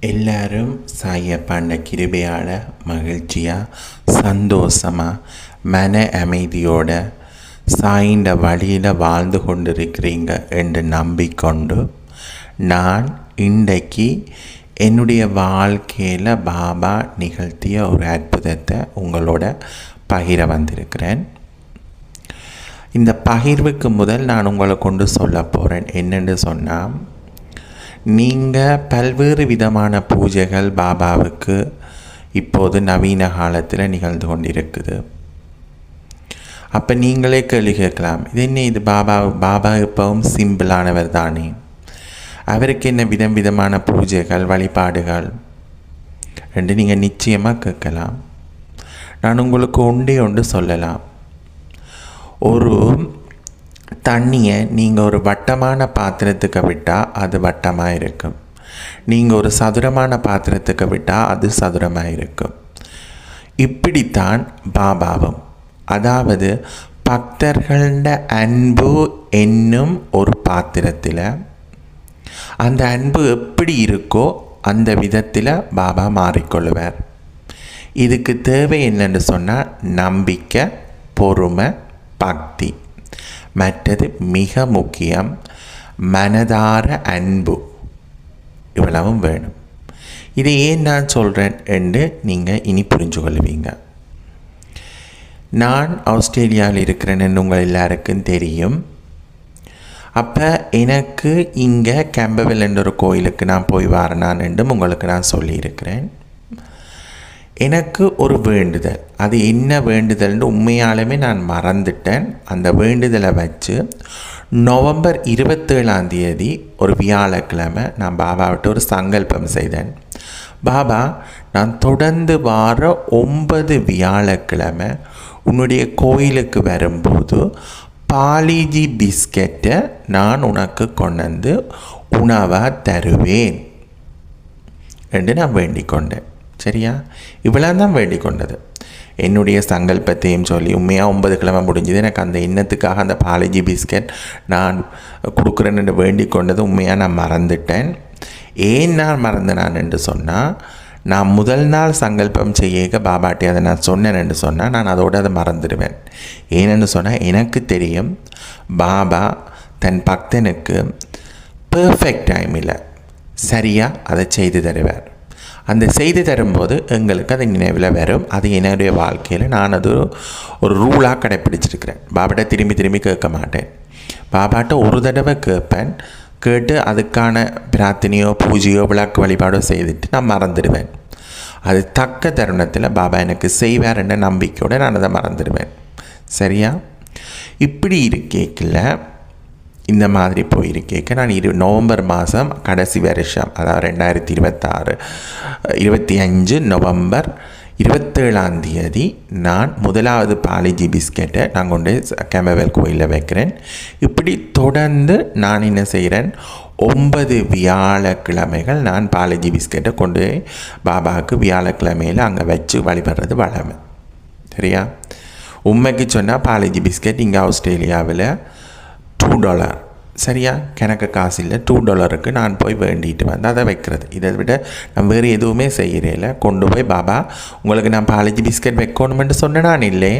எல்லாரும் சாயப்பாண்ட கிருபையால் மகிழ்ச்சியாக சந்தோஷமாக மன அமைதியோட சாயிண்ட வழியில் வாழ்ந்து கொண்டிருக்கிறீங்க என்று நம்பிக்கொண்டு நான் இன்றைக்கு என்னுடைய வாழ்க்கையில் பாபா நிகழ்த்திய ஒரு அற்புதத்தை உங்களோட பகிர வந்திருக்கிறேன். இந்த பகிர்வுக்கு முதல் நான் உங்களை கொண்டு சொல்ல போகிறேன் என்னென்னு சொன்னால் நீங்கள் பல்வேறு விதமான பூஜைகள் பாபாவுக்கு இப்போது நவீன காலத்தில் நிகழ்ந்து கொண்டிருக்குது. அப்போ நீங்களே கேள்வி கேட்கலாம். இது என்ன? இது பாபா பாபா இப்போவும் சிம்பிளானவர் தானே. அவருக்கு என்ன விதம் விதமான பூஜைகள் வழிபாடுகள்? என்று நீங்கள் நிச்சயமாக கேட்கலாம். நான் உங்களுக்கு ஒன்றே ஒன்று சொல்லலாம். ஒரு தண்ணியை நீங்கள் ஒரு வட்டமான பாத்திரத்துக்கு விட்டால் அது வட்டமாக இருக்கும். நீங்கள் ஒரு சதுரமான பாத்திரத்துக்கு விட்டால் அது சதுரமாக இருக்கும். இப்படித்தான் பாபாவும். அதாவது பக்தர்கள அன்பு என்னும் ஒரு பாத்திரத்தில் அந்த அன்பு எப்படி இருக்கோ அந்த விதத்தில் பாபா மாறிக்கொள்வார் இதுக்கு தேவை என்னென்னு சொன்னால் நம்பிக்கை பொறுமை பக்தி. மற்றது மிக முக்கியம் மனதார அன்பு. இவ்வளவும் வேணும். இதை ஏன் நான் சொல்கிறேன் என்று நீங்கள் இனி புரிஞ்சு கொள்வீங்க நான் ஆஸ்திரேலியாவில் இருக்கிறேன்னு உங்கள் எல்லாருக்கும் தெரியும். அப்போ எனக்கு இங்கே கேம்பவெல் என்ற ஒரு கோயிலுக்கு நான் போய் வரேனான் என்றும் உங்களுக்கு நான் சொல்லியிருக்கிறேன். எனக்கு ஒரு வேண்டுதல். அது என்ன வேண்டுதல்னு உண்மையாலுமே நான் மறந்துட்டேன். அந்த வேண்டுதலை வச்சு நவம்பர் இருபத்தேழாம் தேதி ஒரு வியாழக்கிழமை நான் பாபாவிட்ட ஒரு சங்கல்பம் செய்தேன். பாபா நான் தொடர்ந்து வார ஒன்பது வியாழக்கிழமை உன்னுடைய கோயிலுக்கு வரும்போது பாலிஜி பிஸ்கெட்டை நான் உனக்கு கொண்டு வந்து உணவாக தருவேன். என்று நான் வேண்டிக் கொண்டேன் சரியா? இவ்வளோ தான் வேண்டிக் கொண்டது. என்னுடைய சங்கல்பத்தையும் சொல்லி உண்மையாக ஒன்பது கிழமை முடிஞ்சது. எனக்கு அந்த இன்னத்துக்காக அந்த பாலிஜி பிஸ்கெட் நான் கொடுக்குறேன்னு வேண்டிக் கொண்டது உண்மையாக நான் மறந்துட்டேன். ஏன் நான் மறந்தேன் என்று சொன்னால் நான் முதல் நாள் சங்கல்பம் செய்ய பாபாட்டி அதை நான் சொன்னேன் என்று சொன்னால் நான் அதோடு அதை மறந்துடுவேன். ஏனென்று சொன்னால் எனக்கு தெரியும் பாபா தன் பக்தனுக்கு பெர்ஃபெக்ட் டைமில் சரியாக அதை செய்து தருவார். அந்த செய்து தரும்போது எங்களுக்கு அது நினைவில் வரும். அது என்னுடைய வாழ்க்கையில் நான் அது ஒரு ரூலாக கடைப்பிடிச்சிருக்கிறேன். பாபாட்ட திரும்பி திரும்பி கேட்க மாட்டேன். பாபாட்ட ஒரு தடவை கேட்பேன். கேட்டு அதுக்கான பிரார்த்தனையோ பூஜையோ விளக்கு வழிபாடோ செய்துட்டு நான் மறந்துடுவேன். அது தக்க தருணத்தில் பாபா எனக்கு செய்வார் என்ற நம்பிக்கையோடு நான் அதை மறந்துடுவேன். சரியா? இப்படி இருக்கேக்கில் இந்த மாதிரி போயிருக்கேக்க நான் இரு நவம்பர் மாதம் கடைசி வருஷம் அதாவது ரெண்டாயிரத்தி இருபத்தாறு இருபத்தி அஞ்சு நவம்பர் இருபத்தேழாம் தேதி நான் முதலாவது பாலிஜி பிஸ்கெட்டை நான் கொண்டு கேமவேல் கோயிலில் வைக்கிறேன். இப்படி தொடர்ந்து நான் என்ன செய்கிறேன் ஒன்பது வியாழக்கிழமைகள் நான் பாலிஜி பிஸ்கெட்டை கொண்டு பாபாவுக்கு வியாழக்கிழமையில் அங்கே வச்சு வழிபடுறது வளமை சரியா? உண்மைக்கு சொன்னால் பாலிஜி பிஸ்கெட் இங்கே ஆஸ்திரேலியாவில் டூ டாலர் சரியா? எனக்கு காசு இல்லை டூ டாலருக்கு நான் போய் வேண்டிட்டு வந்து அதை வைக்கிறது. இதை விட நான் வேறு எதுவுமே செய்கிறேன் கொண்டு போய் பாபா உங்களுக்கு நான் பாலிஜி பிஸ்கட் வைக்கணுமென்று சொன்னேன் நான் இல்லை.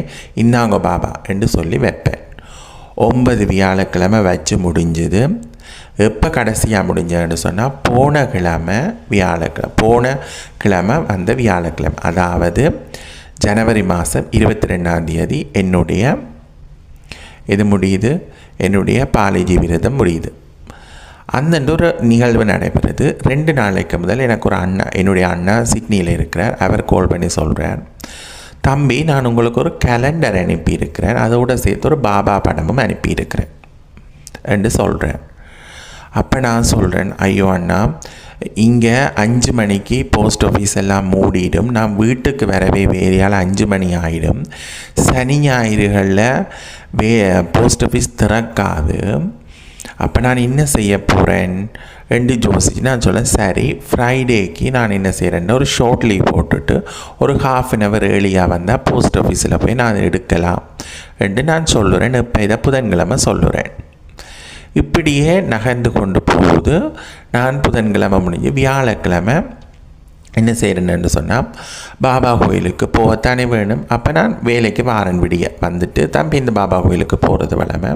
இந்தாங்க பாபா என்று சொல்லி வைப்பேன். ஒன்பது வியாழக்கிழமை வச்சு முடிஞ்சது. எப்போ கடைசியாக முடிஞ்சதுன்னு சொன்னால் போன கிழமை வியாழக்கிழமை போன கிழமை வந்த வியாழக்கிழமை. அதாவது ஜனவரி மாதம் இருபத்தி ரெண்டாம் தேதி என்னுடைய இது முடியுது. என்னுடைய பாலேஜி விரதம் முடியுது. அந்த ஒரு நிகழ்வு நடைபெறுது. ரெண்டு நாளைக்கு முதல் எனக்கு ஒரு அண்ணா என்னுடைய அண்ணா சிட்னியில் இருக்கிறார். அவர் கால் பண்ணி சொல்கிறார் தம்பி நான் உங்களுக்கு ஒரு கேலண்டர் அனுப்பியிருக்கிறேன். அதோடு சேர்த்து ஒரு பாபா படமும் அனுப்பியிருக்கிறேன். என்று சொல்கிறேன் அப்போ நான் சொல்கிறேன் ஐயோ அண்ணா இங்கே அஞ்சு மணிக்கு போஸ்ட் ஆஃபீஸ் எல்லாம் மூடிடும். நான் வீட்டுக்கு வரவே வேறையால் அஞ்சு மணி ஆகிடும் சனி ஞாயிறுகளில் வே போஸ்ட் ஆஃபீஸ் திறக்காது. அப்போ நான் என்ன செய்ய போகிறேன் ரெண்டு ஜோசிச்சு நான் சொல்ல சரி ஃப்ரைடேக்கு நான் என்ன செய்கிறேன்னு ஒரு ஷார்ட் லீவ் போட்டுட்டு ஒரு ஹாஃப் அன் ஹவர் ஏர்லியாக வந்தால் போஸ்ட் ஆஃபீஸில் போய் நான் எடுக்கலாம். ரெண்டு நான் சொல்லுறேன் இப்போ இதை புதன்கிழமை சொல்லுறேன். இப்படியே நகர்ந்து கொண்டு போகுது. நான் புதன்கிழமை முடிஞ்சு வியாழக்கிழமை என்ன செய்கிறேன்னு சொன்னால் பாபா கோயிலுக்கு போகத்தானே வேணும்? அப்போ நான் வேலைக்கு வாரன் விடிய வந்துட்டு தம்பி இந்த பாபா கோயிலுக்கு போகிறது வளமை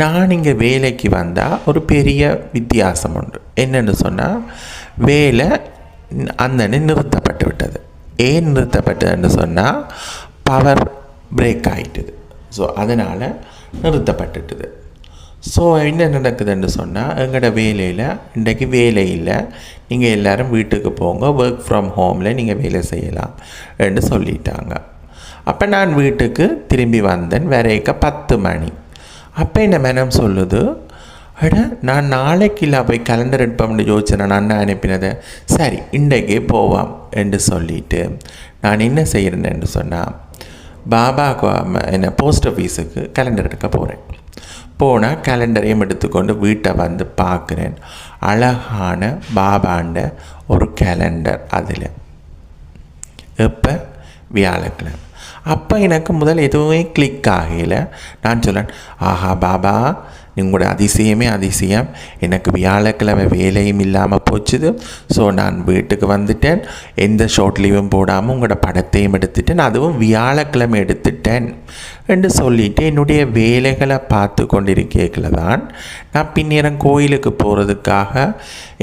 நான் இங்கே வேலைக்கு வந்தால் ஒரு பெரிய வித்தியாசம் உண்டு. என்னென்னு சொன்னால் வேலை அந்த நிறுத்தப்பட்டு விட்டது. ஏன் நிறுத்தப்பட்டதுன்னு சொன்னால் பவர் பிரேக் ஆகிட்டுது ஸோ அதனால் நிறுத்தப்பட்டுட்டுது. ஸோ என்ன நடக்குதுன்னு சொன்னால் எங்களோட வேலையில் இன்றைக்கு வேலை இல்லை. நீங்கள் எல்லோரும் வீட்டுக்கு போங்க ஒர்க் ஃப்ரம் ஹோமில் நீங்கள் வேலை செய்யலாம் என்று சொல்லிட்டாங்க. அப்போ நான் வீட்டுக்கு திரும்பி வந்தேன் வரைக்க பத்து மணி. அப்போ என்ன மனம் சொல்லுது? அட நான் நாளைக்கு இல்லை போய் கலண்டர் எடுப்போம்னு யோசிச்சேன் நான் அண்ணன் அனுப்பினதை? சரி இன்றைக்கே போவோம் என்று சொல்லிட்டு நான் என்ன செய்கிறேன்னு சொன்னால் பாபா என்ன போஸ்ட் ஆஃபீஸுக்கு கலண்டர் எடுக்க போகிறேன் போனால் கேலண்டரையும் எடுத்துக்கொண்டு வீட்டை வந்து பார்க்குறேன். அழகான பாபாண்ட ஒரு கேலண்டர் அதில். எப்போ? வியாழக்கிழமை. அப்போ எனக்கு முதல் எதுவுமே கிளிக் ஆகலை. நான் சொல்லேன் ஆஹா பாபா உங்களோட அதிசயமே அதிசயம். எனக்கு வியாழக்கிழமை வேலையும் இல்லாமல் போச்சுது. ஸோ நான் வீட்டுக்கு வந்துட்டேன். எந்த ஷார்ட் லீவும் போடாமல் உங்களோட படத்தையும் எடுத்துட்டேன். அதுவும் வியாழக்கிழமை எடுத்துட்டேன். என்று சொல்லிவிட்டு என்னுடைய வேலைகளை பார்த்து கொண்டிருக்கேக்கில் தான். நான் பின்னேரம் கோயிலுக்கு போகிறதுக்காக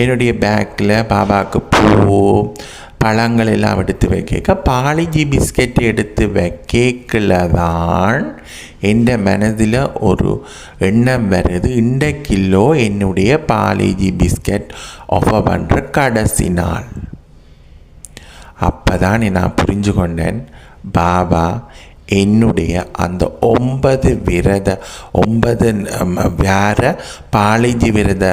என்னுடைய பேக்கில் பாபாவுக்கு பூ பழங்கள் எல்லாம் எடுத்து வைக்க. பாலிஜி பிஸ்கெட் எடுத்து வைக்கல தான் எந்த மனதில் ஒரு எண்ணம் வருது? இந்த கிலோ என்னுடைய பாலிஜி பிஸ்கெட் ஆஃபர் பண்ணுற கடைசி நாள். அப்போ தான் நான் புரிஞ்சு கொண்டேன் பாபா என்னுடைய அந்த ஒன்பது விரத ஒன்பது வேற பாலிஜி விரத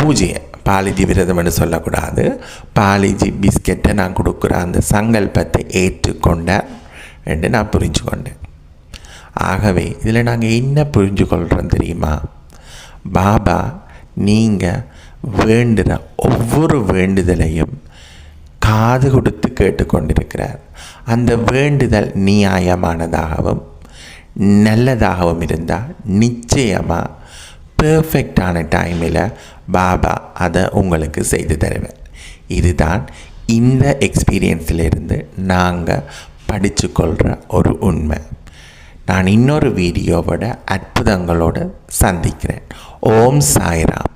பூஜையை பாலிஜி விரதம்னு சொல்லக்கூடாது. பாலிஜி பிஸ்கெட்டை நான் கொடுக்குற அந்த சங்கல்பத்தை ஏற்றுக்கொண்டேன் என்று நான் புரிஞ்சு கொண்டேன் ஆகவே இதில் நாங்கள் என்ன புரிஞ்சு கொள்கிறோம் தெரியுமா? பாபா நீங்கள் வேண்டுகிற ஒவ்வொரு வேண்டுதலையும் காது கொடுத்து கேட்டுக்கொண்டிருக்கிறார். அந்த வேண்டுதல் நியாயமானதாகவும் நல்லதாகவும் இருந்தால் நிச்சயமாக பெர்ஃபெக்டான டைமில் பாபா அதை உங்களுக்கு செய்து தருவேன் இதுதான் இந்த எக்ஸ்பீரியன்ஸிலிருந்து நாங்கள் படித்து கொள்கிற ஒரு உண்மை. நான் இன்னொரு வீடியோவோட அற்புதங்களோடு சந்திக்கிறேன். ஓம் சாய்ராம்.